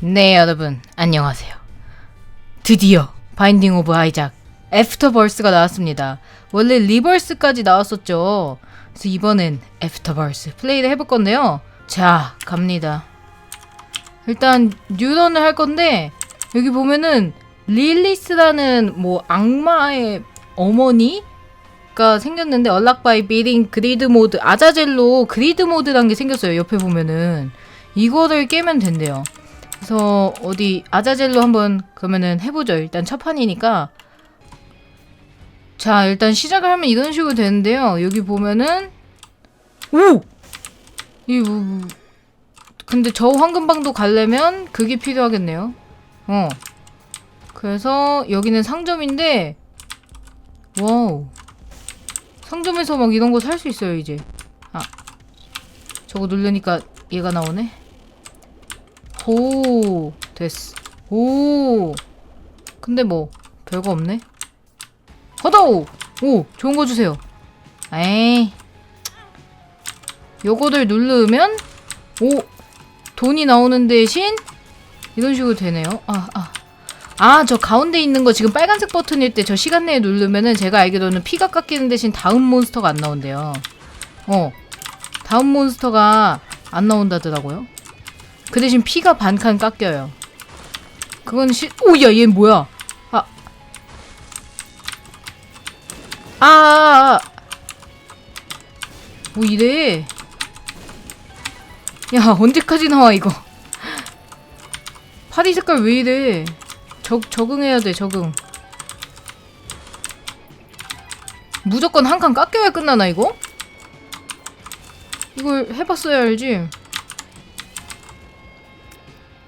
네, 여러분, 안녕하세요. 드디어 바인딩 오브 아이작 애프터버스가 나왔습니다. 원래 리버스까지 나왔었죠. 그래서 이번엔 애프터버스 플레이를 해볼 건데요. 자, 갑니다. 일단 뉴런을 할 건데 여기 보면은 릴리스라는 뭐 악마의 어머니 가 생겼는데 얼락 바이 비링 그리드 모드 아자젤로 그리드 모드란 게 생겼어요. 옆에 보면은 이거를 깨면 된대요. 그래서 어디 아자젤로 한번 그러면은 해보죠. 일단 첫 판이니까. 자 일단 시작을 하면 이런 식으로 되는데요. 여기 보면은 오! 이 뭐, 뭐. 근데 저 황금방도 가려면 그게 필요하겠네요. 어. 그래서 여기는 상점인데 와우. 상점에서 막 이런 거 살 수 있어요, 이제. 아. 저거 누르니까 얘가 나오네. 오, 됐어. 오. 근데 뭐 별거 없네. 허다오. 오, 좋은 거 주세요. 에이. 요거를 누르면 오, 돈이 나오는 대신 이런 식으로 되네요. 아, 아. 아, 저 가운데 있는 거 지금 빨간색 버튼일 때 저 시간 내에 누르면은 제가 알기로는 피가 깎이는 대신 다음 몬스터가 안 나온대요. 어. 다음 몬스터가 안 나온다더라고요. 그 대신 피가 반칸 깎여요. 그건 시, 오, 야, 얘 뭐야? 아. 아, 아, 아. 뭐 이래? 야, 언제까지 나와, 이거? 파리 색깔 왜 이래? 적, 적응해야 돼, 적응. 무조건 한 칸 깎여야 끝나나, 이거? 이걸 해봤어야 알지?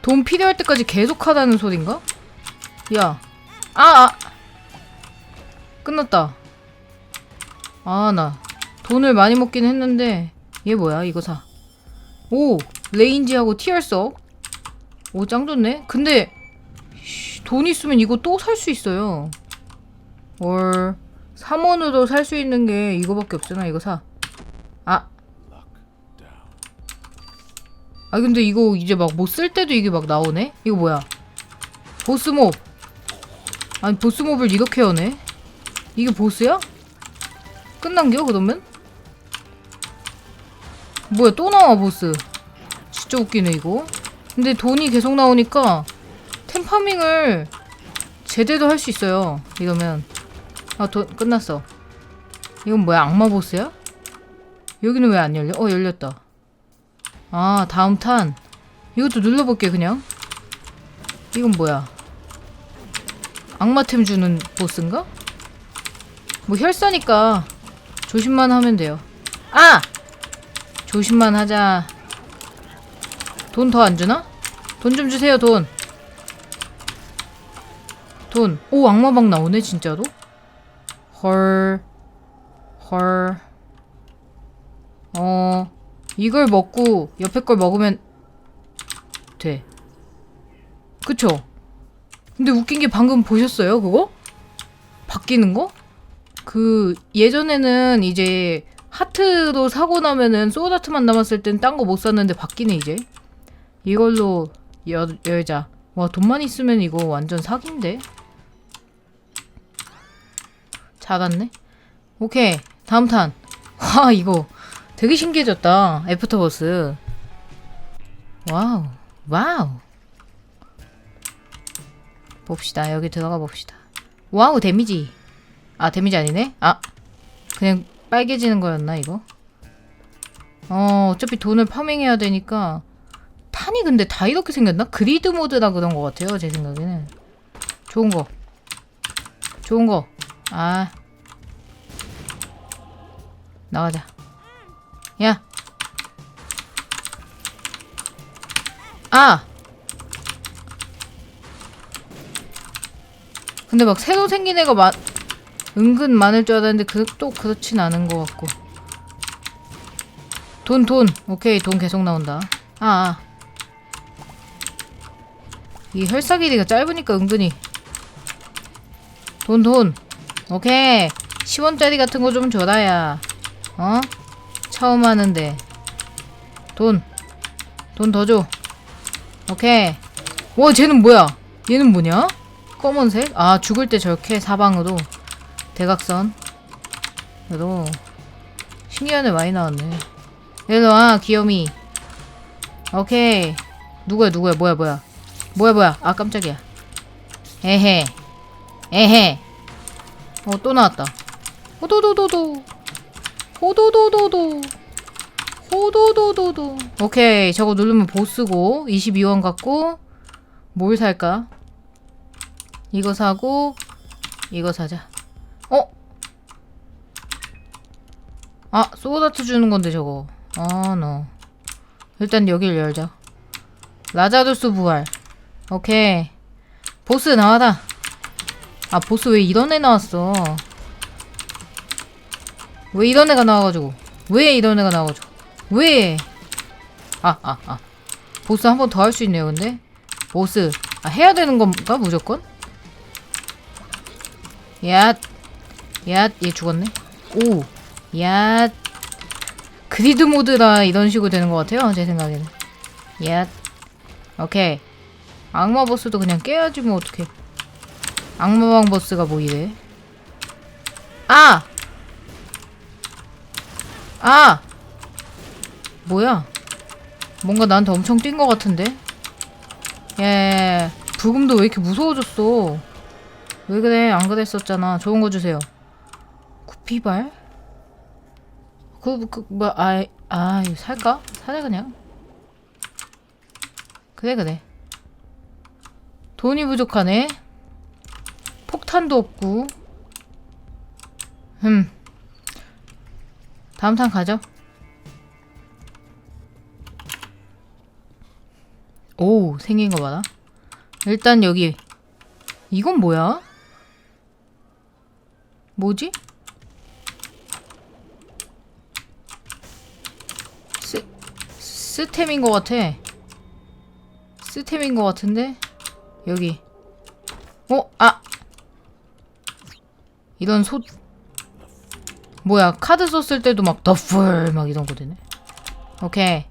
돈 필요할 때까지 계속 하다는 소린가? 야. 아, 아. 끝났다. 아, 나. 돈을 많이 먹긴 했는데. 얘 뭐야? 이거 사. 오! 레인지하고 티얼석. 오, 짱 좋네. 근데, 씨, 돈 있으면 이거 또 살 수 있어요. 월. 3원으로 살 수 있는 게 이거밖에 없잖아. 이거 사. 아. 아 근데 이거 이제 막못쓸 때도 이게 막 나오네? 이거 뭐야? 보스몹 아니 보스몹을 이렇게 여네? 이게 보스야? 끝난겨 그러면? 뭐야 또 나와 보스 진짜 웃기네 이거 근데 돈이 계속 나오니까 템파밍을 제대로 할 수 있어요 이러면 아돈 끝났어 이건 뭐야 악마 보스야? 여기는 왜 안 열려? 어 열렸다 아 다음 탄 이것도 눌러볼게 그냥 이건 뭐야 악마템 주는 보스인가? 뭐 혈사니까 조심만 하면 돼요 아! 조심만 하자 돈 더 안 주나? 돈 좀 주세요 돈 돈. 오 악마방 나오네 진짜로? 헐. 헐. 어. 이걸 먹고 옆에 걸 먹으면 돼. 그쵸? 근데 웃긴 게 방금 보셨어요, 그거? 바뀌는 거? 그 예전에는 이제 하트로 사고 나면은 소울 하트만 남았을 땐 딴 거 못 샀는데 바뀌네 이제. 이걸로 여, 열자. 와 돈만 있으면 이거 완전 사기인데. 작았네. 오케이 다음 탄. 와 이거 되게 신기해졌다. 애프터버스. 와우. 와우. 봅시다. 여기 들어가 봅시다. 와우, 데미지. 아, 데미지 아니네? 아. 그냥 빨개지는 거였나, 이거? 어, 어차피 돈을 파밍해야 되니까. 탄이 근데 다 이렇게 생겼나? 그리드 모드라 그런 것 같아요, 제 생각에는. 좋은 거. 좋은 거. 아. 나가자. 야. 아. 근데 막 새로 생긴 애가 마, 은근 많을 줄 알았는데 그, 또 그렇진 않은 것 같고. 돈, 돈. 오케이, 돈 계속 나온다. 아, 아. 이 혈사 길이가 짧으니까 은근히. 돈, 돈. 오케이. 10원짜리 같은 거 좀 줘라, 야. 어? 처음 하는데 돈 돈 더 줘 오케이 와 쟤는 뭐야? 얘는 뭐냐? 검은색? 아 죽을 때 저렇게 사방으로 대각선. 그래도 신기한 애 많이 나왔네. 와 귀요미. 오케이. 누구야 누구야 뭐야 뭐야 뭐야 뭐야 아 깜짝이야. 에헤 에헤. 어또 나왔다. 호도도도도 호도도도도. 호도도도도. 오케이 저거 누르면 보스고 22원 갖고 뭘 살까? 이거 사고 이거 사자. 어? 아 소다트 주는 건데 저거. 아너 일단 여길 열자. 라자두스 부활. 오케이. 보스 나와라. 아 보스 왜 이런 애 나왔어 왜 이런 애가 나와가지고 왜 이런 애가 나와가지고 왜? 아, 아, 아. 보스 한 번 더 할 수 있네요, 근데. 보스. 아, 해야 되는 건가, 무조건? 야, 야, 얘 죽었네. 오, 야. 그리드 모드라 이런 식으로 되는 것 같아요, 제 생각에는. 야. 오케이. 악마 보스도 그냥 깨야지, 뭐, 어떡해. 악마왕 보스가 뭐 이래. 아! 아! 뭐야? 뭔가 나한테 엄청 뛴 것 같은데? 예, 부금도 왜 이렇게 무서워졌어? 왜 그래? 안 그랬었잖아. 좋은 거 주세요. 구피발? 그, 그, 뭐, 아, 아, 이거 살까? 사자, 그냥. 그래, 그래. 돈이 부족하네. 폭탄도 없고. 흠. 다음 탄 가죠. 오 생긴 거 봐라 일단 여기 이건 뭐야? 뭐지? 스, 스템인 것 같아 스템인 것 같은데 여기 어? 아! 이런 소 뭐야 카드 썼을 때도 막 더풀 막 이런 거 되네 오케이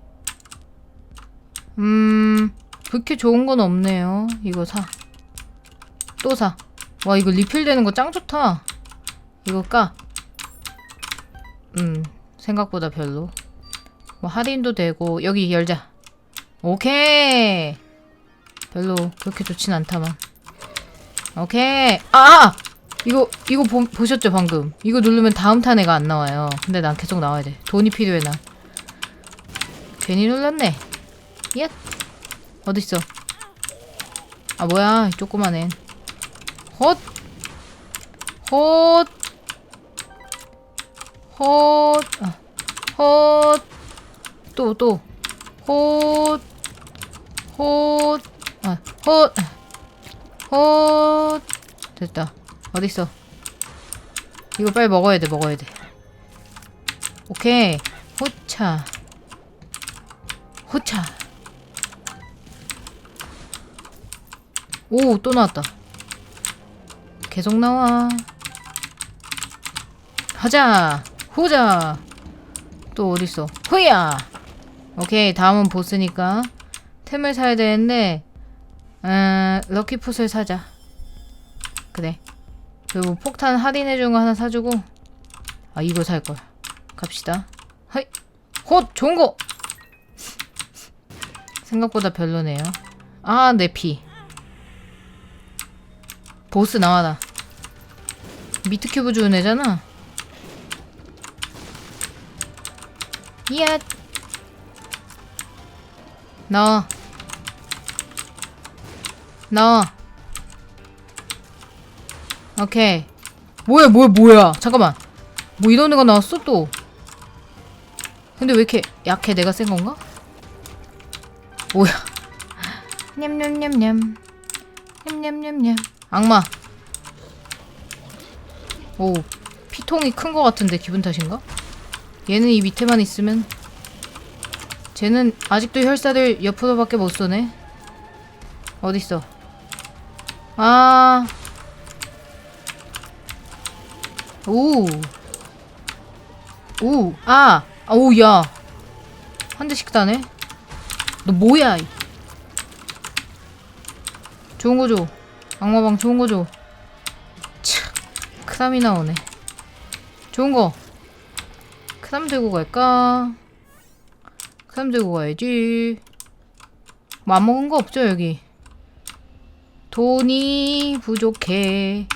음, 그렇게 좋은 건 없네요. 이거 사. 또 사. 와, 이거 리필되는 거 짱 좋다. 이거 까. 음, 생각보다 별로. 뭐, 할인도 되고, 여기 열자. 오케이! 별로 그렇게 좋진 않다만. 오케이! 아! 이거, 이거 보, 보셨죠, 방금? 이거 누르면 다음 탄 애가 안 나와요. 근데 난 계속 나와야 돼. 돈이 필요해, 나. 괜히 눌렀네. 얏 어딨어 아 뭐야 조그만 애 헛! 헛! 헛! 아, 헛! 또, 또. 헛! 헛! 아, 헛! 헛! 됐다. 어딨어? 이거 빨리 먹어야 돼, 먹어야 돼. 오케이. 호차. 호차. 오, 또 나왔다. 계속 나와. 하자. 후자. 또 어딨어? 후야. 오케이, 다음은 보스니까 템을 사야 되는데, 음, 럭키풋을 사자. 그래. 그리고 폭탄 할인해준 거 하나 사주고, 아, 이거 살 걸. 갑시다. 하이. 헛! 좋은 거! 생각보다 별로네요. 아, 내 피. 보스 나와라. 미트 큐브 주는 애잖아. 이야. 나와. 나와. 오케이. 뭐야, 뭐야, 뭐야. 잠깐만. 뭐 이런 애가 나왔어, 또. 근데 왜 이렇게 약해? 내가 센 건가? 뭐야. 냠냠냠냠. 냠냠냠냠. 악마. 오, 피통이 큰거 같은데 기분 탓인가? 얘는 이 밑에만 있으면 쟤는 아직도 혈사를 옆으로밖에 못 쏘네. 어딨어? 아. 오. 오. 아. 아, 오, 야. 한 대씩 다네. 너 뭐야? 이. 좋은 거 줘. 악마방 좋은 거 줘. 참, 크람이 나오네. 좋은 거. 크람 들고 갈까? 크람 들고 가야지. 뭐 안 먹은 거 없죠, 여기? 돈이 부족해.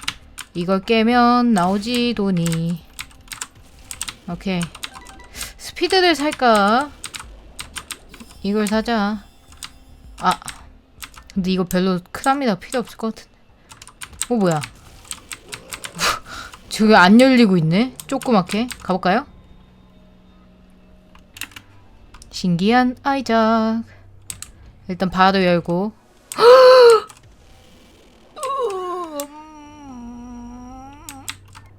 이걸 깨면 나오지, 돈이. 오케이. 스피드를 살까? 이걸 사자. 아. 근데 이거 별로 크람이라 필요 없을 것 같은데. 어, 뭐야. 저기 안 열리고 있네? 조그맣게. 가볼까요? 신기한 아이작. 일단 바로 열고.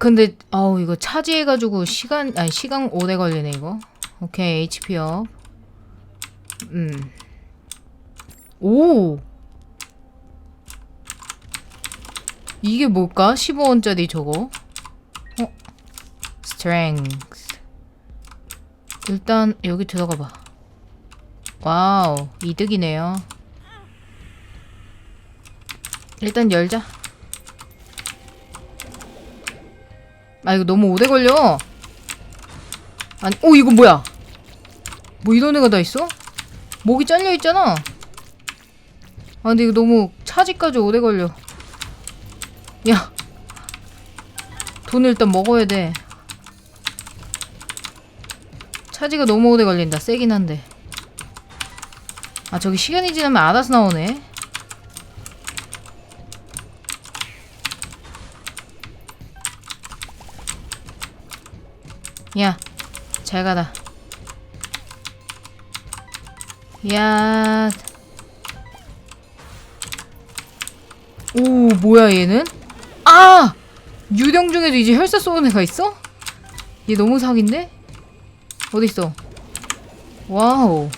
근데 아우 이거 차지해가지고 시간 아니 시간 오래 걸리네 이거. 오케이 HP 업. 음. 오. 이게 뭘까? 15원짜리 저거. 어? strength. 일단 여기 들어가 봐. 와우, 이득이네요. 일단 열자. 아 이거 너무 오래 걸려. 아니, 오 이거 뭐야? 뭐 이런 애가 다 있어? 목이 잘려 있잖아. 아 근데 이거 너무 차지까지 오래 걸려. 야, 돈을 일단 먹어야 돼. 차지가 너무 오래 걸린다. 세긴 한데. 아 저기 시간이 지나면 알아서 나오네. 야, 잘 가라. 야. 오, 뭐야 얘는? 아! 유령 중에도 이제 혈사 쏘는 애가 있어? 얘 너무 사기인데? 어딨어? 와우.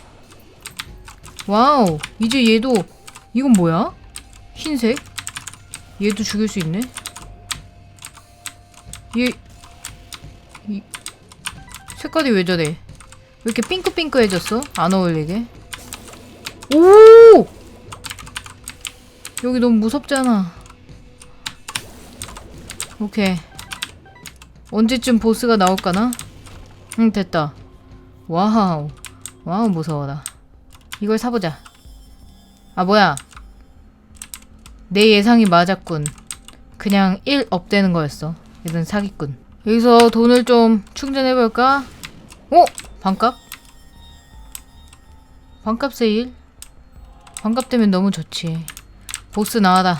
와우. 이제 얘도 이건 뭐야? 흰색? 얘도 죽일 수 있네. 얘 이, 색깔이 왜 저래? 왜 이렇게 핑크핑크해졌어? 안 어울리게. 오! 여기 너무 무섭잖아. 오케이. 언제쯤 보스가 나올까나? 응, 됐다. 와우. 와우, 무서워라. 이걸 사보자. 아, 뭐야. 내 예상이 맞았군. 그냥 1 업 되는 거였어. 얘는 사기꾼. 여기서 돈을 좀 충전해볼까? 오! 반값? 반값 세일? 반값 되면 너무 좋지. 보스 나와라.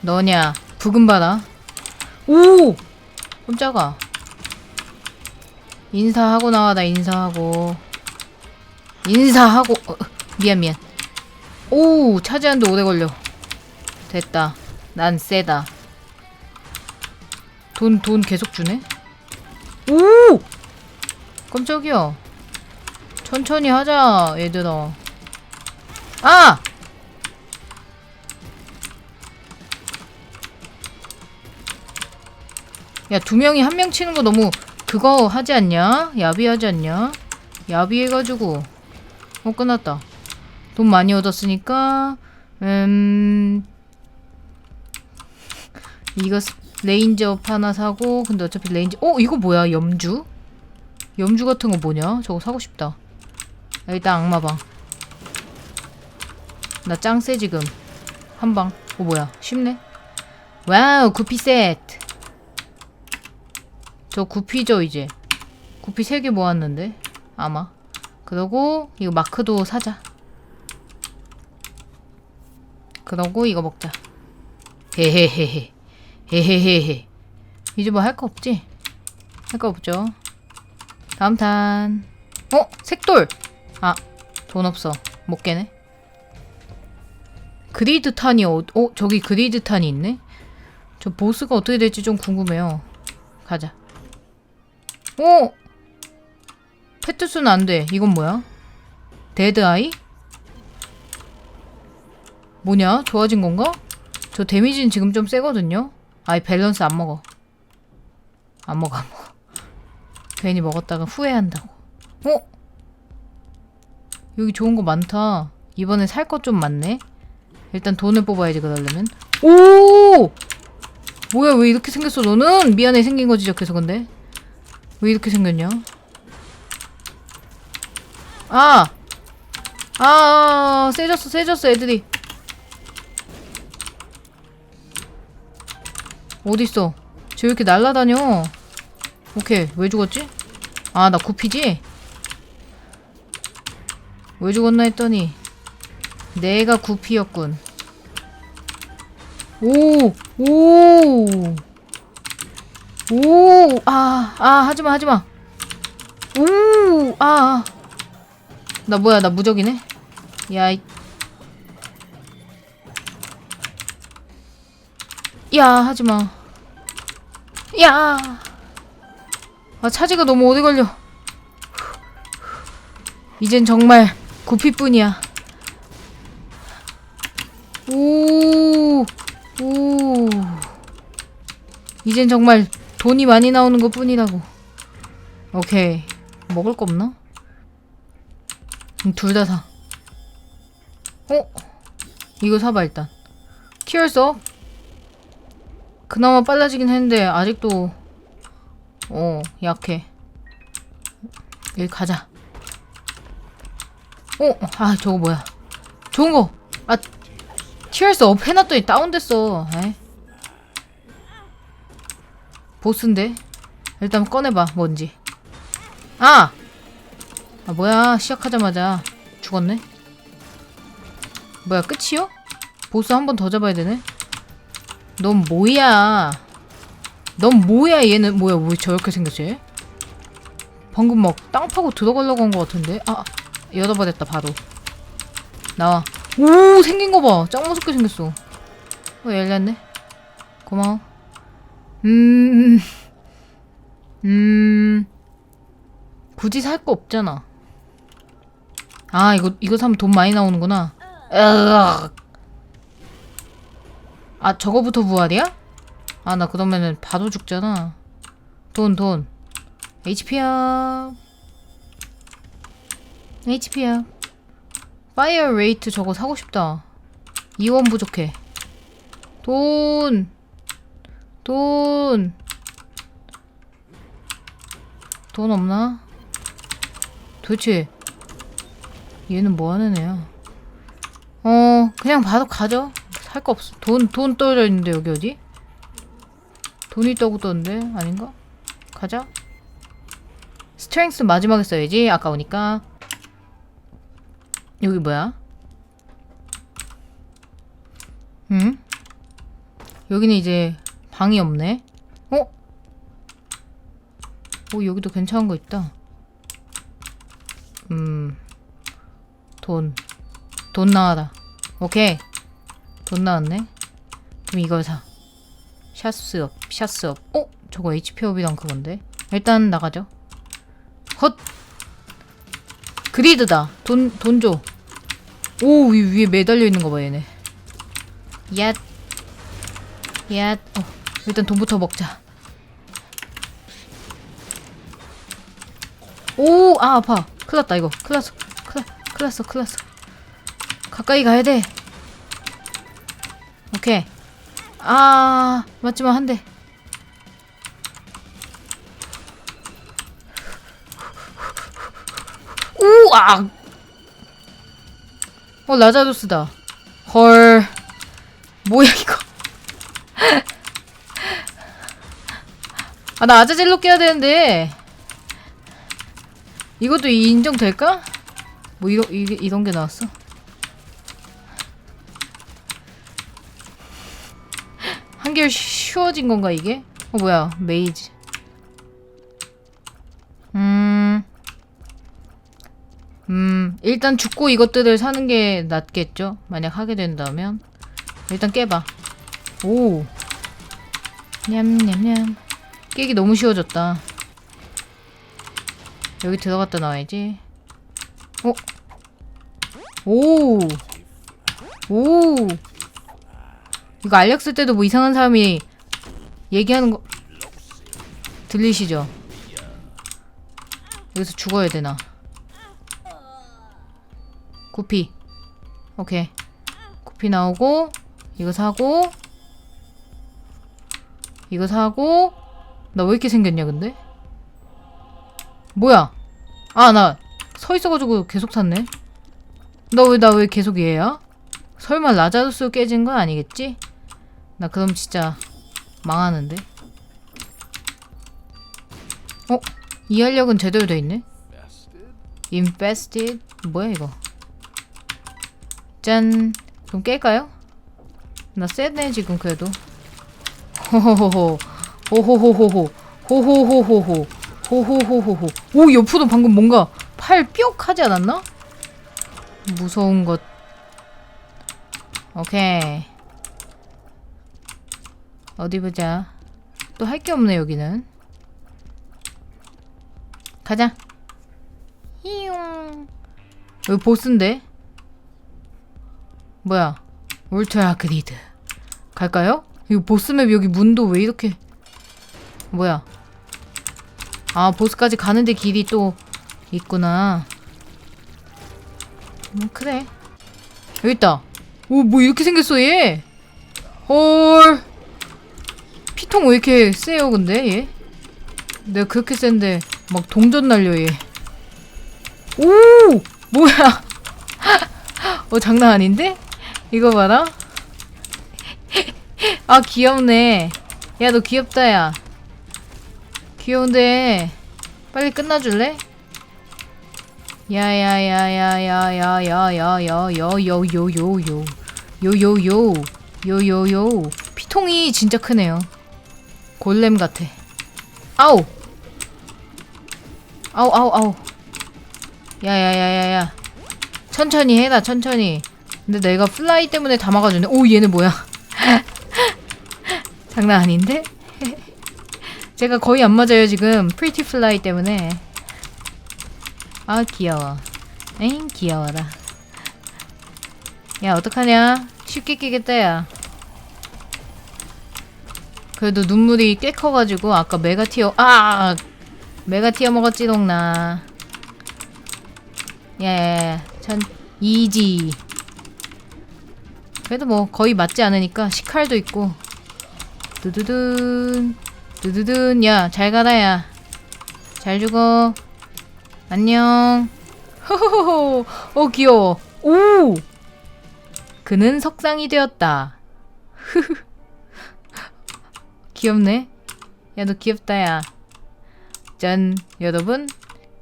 너냐? 부금 봐라. 오! 깜짝아. 인사하고 나와라, 인사하고. 인사하고. 어, 미안, 미안. 오! 차지하는데 오래 걸려. 됐다. 난 세다. 돈, 돈 계속 주네? 오! 깜짝이야. 천천히 하자, 얘들아. 아! 야, 두 명이 한 명 치는 거 너무 그거 하지 않냐? 야비하지 않냐? 야비해가지고. 어, 끝났다. 돈 많이 얻었으니까, 음, 이거 스- 레인저업 하나 사고, 근데 어차피 레인저, 어, 이거 뭐야? 염주? 염주 같은 거 뭐냐? 저거 사고 싶다. 아, 일단 악마방. 나 짱 세 지금. 한 방. 어, 뭐야? 쉽네. 와우, 구피 세트. 저 구피죠, 이제. 구피 3개 모았는데. 아마. 그러고, 이거 마크도 사자. 그러고, 이거 먹자. 헤헤헤헤. 헤헤헤헤. 이제 뭐 할 거 없지? 할 거 없죠. 다음 탄. 어? 색돌! 아, 돈 없어. 못 깨네. 그리드 탄이 어, 어 저기 그리드 탄이 있네. 저 보스가 어떻게 될지 좀 궁금해요. 가자. 오! 페트스는 안 돼. 이건 뭐야? 데드 아이? 뭐냐? 좋아진 건가? 저 데미지는 지금 좀 세거든요. 아이 밸런스 안 먹어. 안 먹어 안 먹어. 괜히 먹었다가 후회한다고. 어? 여기 좋은 거 많다. 이번에 살 것 좀 많네. 일단 돈을 뽑아야지 그러려면 오 뭐야 왜 이렇게 생겼어 너는 미안해 생긴 거 지적해서 근데 왜 이렇게 생겼냐 아 아, 세졌어, 세졌어, 애들이. 어딨어? 쟤 왜 이렇게 날라다녀? 오케이, 왜 죽었지? 아, 나 구피지? 왜 죽었나 했더니, 내가 구피였군. 오, 오, 오, 아, 아, 하지마, 하지마. 오, 아, 아. 나 뭐야, 나 무적이네? 야, 이... 야, 하지마. 야! 아, 차지가 너무 오래 걸려. 이젠 정말 구피뿐이야. 오, 오. 이젠 정말 돈이 많이 나오는 것 뿐이라고. 오케이. 먹을 거 없나? 둘 다 사. 어? 이거 사봐 일단. 키얼서 그나마 빨라지긴 했는데 아직도 어 약해. 여기 가자. 어? 아 저거 뭐야? 좋은 거. 아 티얼스 업 해놨더니 다운됐어. 에이. 보스인데 일단 꺼내봐 뭔지. 아! 아 뭐야 시작하자마자 죽었네 뭐야 끝이요? 보스 한 번 더 잡아야 되네 넌 뭐야 넌 뭐야 얘는? 뭐야 왜 저렇게 생겼지? 얘? 방금 막 땅 파고 들어가려고 한 것 같은데? 아 했다 바로. 나와. 오 생긴 거봐짱 무섭게 생겼어. 어 열렸네. 고마워. 음... 음... 굳이 살 거 없잖아. 아 이거 이거 사면 돈 많이 나오는구나. 으악. 아 저거부터 부활이야? 아 나 그러면은 바로 죽잖아. 돈 돈. HP야. HP야. 파이어 레이트 저거 사고 싶다. 2원 부족해. 돈. 돈. 돈 없나? 도대체 얘는 뭐 하는 애야? 어, 그냥 바로 가죠. 살 거 없어. 돈, 돈 떨어져 있는데, 여기 어디? 돈이 있다고 떴는데? 아닌가? 가자. 스트렝스 마지막에 써야지. 아까우니까. 여기 뭐야? 응? 여기는 이제 방이 없네. 어? 오, 여기도 괜찮은 거 있다. 음. 돈. 돈 나와라. 오케이. 돈 나왔네. 그럼 이걸 사. 샷스업, 샷스업. 어? 저거 HP업이랑 그건데. 일단 나가죠. 헛! 그리드다. 돈, 돈 줘. 오, 위, 위에 매달려 있는 거 봐, 얘네. 얏. 얏. 어, 일단 돈부터 먹자. 오, 아, 아파. 큰일 났다, 이거. 큰일 났어. 큰일 났어, 큰일 났어. 가까이 가야 돼. 오케이. 아, 맞지만 한 대. 우악! 어, 라자루스다. 헐. 뭐야, 이거. 아, 나 아자젤로 깨야 되는데. 이것도 인정될까? 뭐 이런 이게 이런 게 나왔어? 한결 쉬워진 건가 이게? 어 뭐야 메이즈. 음. 음, 일단 죽고 이것들을 사는 게 낫겠죠? 만약 하게 된다면. 일단 깨봐. 오. 냠냠냠. 깨기 너무 쉬워졌다. 여기 들어갔다 나와야지. 어? 오! 오! 이거 알약 쓸 때도 뭐 이상한 사람이 얘기하는 거 들리시죠? 여기서 죽어야 되나? 구피. 오케이. 부피 나오고 이거 사고 이거 사고 나 왜 이렇게 생겼냐 근데? 뭐야? 아 나 서 있어가지고 계속 탔네. 너왜나 왜 계속 얘야? 설마 라자루스 깨진 건 아니겠지? 나 그럼 진짜 망하는데. 어? 이 활력은 제대로 돼 있네. Infested 뭐야 이거? 짠. 그럼 깰까요? 나 쎄네 지금 그래도. 호호호호. 호호호호호. 호호호호호. 호호호호호. 오 옆으로 방금 뭔가 팔 뿅 하지 않았나? 무서운 것. 오케이. 어디 보자. 또 할 게 없네 여기는. 가자. 히용. 여기 보스인데? 뭐야? 울트라 그리드. 갈까요? 이거 보스맵 여기 문도 왜 이렇게 뭐야? 아 보스까지 가는데 길이 또 있구나. 음 그래. 여기 있다. 오 뭐 이렇게 생겼어 얘. 헐. 피통 왜 이렇게 세요 근데 얘? 내가 그렇게 센데 막 동전 날려 얘. 오 뭐야? 어 장난 아닌데? 이거 봐라. 아 귀엽네. 야 너 귀엽다 야. 귀여운데 빨리 끝나줄래? 야야야야야야야야야야야요요요 요요요 요요요 피통이 진짜 크네요. 골렘 같아. 아우. 아우 아우 아우. 야 야 야 야 야. 천천히 해라 천천히. 근데 내가 플라이 때문에 다 막아주네. 오 얘는 뭐야? 장난 아닌데? 제가 거의 안 맞아요 지금. 프리티 플라이 때문에. 아 귀여워. 에잉 귀여워라. 야 어떡하냐? 쉽게 끼겠다 야 그래도 눈물이 꽤 커가지고 아까 메가 티어 아 메가 티어 먹었지롱 나 예, 전 이지. 그래도 뭐 거의 맞지 않으니까 시칼도 있고. 두두둔, 두두둔. 야, 잘 가라 야. 잘 죽어. 안녕. 호호호. 어 귀여워. 오. 그는 석상이 되었다. 귀엽네. 야, 너 귀엽다 야. 짠, 여러분.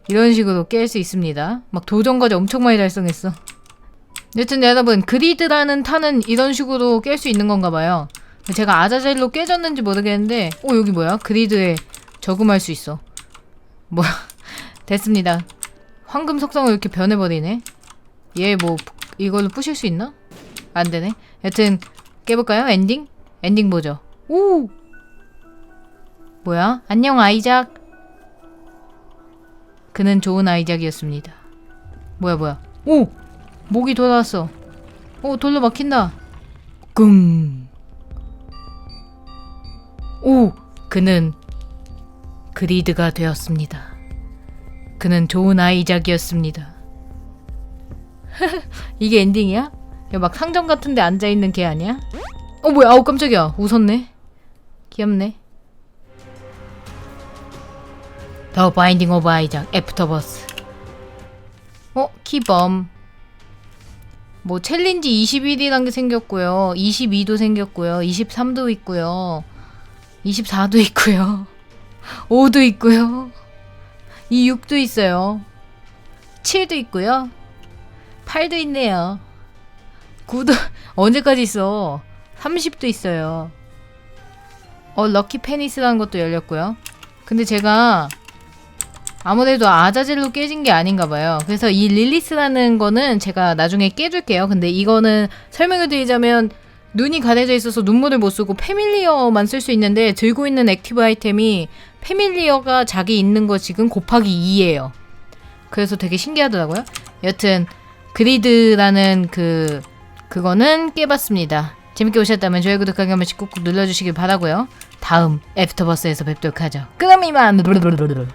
이런 식으로 깰 수 있습니다. 막 도전까지 엄청 많이 달성했어. 여튼 여러분 그리드라는 탄은 이런 식으로 깰 수 있는 건가 봐요. 제가 아자젤로 깨졌는지 모르겠는데 어 여기 뭐야? 그리드에 저금할 수 있어. 뭐야? 됐습니다. 황금 속성을 이렇게 변해버리네. 얘 뭐 이걸로 부실 수 있나? 안 되네. 여튼 깨볼까요? 엔딩? 엔딩 보죠. 오! 뭐야? 안녕 아이작. 그는 좋은 아이작이었습니다. 뭐야 뭐야? 오! 목이 돌아왔어. 오 돌로 막힌다. 꿍. 오! 그는 그리드가 되었습니다. 그는 좋은 아이작이었습니다. 이게 엔딩이야? 야, 막 상점 같은데 앉아 있는 걔 아니야? 어 뭐야? 아우 깜짝이야. 웃었네. 귀엽네. 더 바인딩 오브 아이작 애프터버스. 어? 키범. 뭐 챌린지 21이란 게 생겼고요. 22도 생겼고요. 23도 있고요. 24도 있고요. 5도 있고요. 26도 있어요. 7도 있고요. 8도 있네요. 9도 언제까지 있어? 30도 있어요. 어 럭키 페니스라는 것도 열렸고요. 근데 제가 아무래도 아자젤로 깨진 게 아닌가 봐요. 그래서 이 릴리스라는 거는 제가 나중에 깨줄게요. 근데 이거는 설명을 드리자면 눈이 가려져 있어서 눈물을 못 쓰고 패밀리어만 쓸 수 있는데 들고 있는 액티브 아이템이 패밀리어가 자기 있는 거 지금 곱하기 2예요. 그래서 되게 신기하더라고요. 여튼 그리드라는 그 그거는 깨봤습니다. 재밌게 보셨다면 좋아요 구독하기 한 번씩 꾹꾹 눌러주시길 바라고요. 다음 애프터버스에서 뵙도록 하죠. 그럼 이만.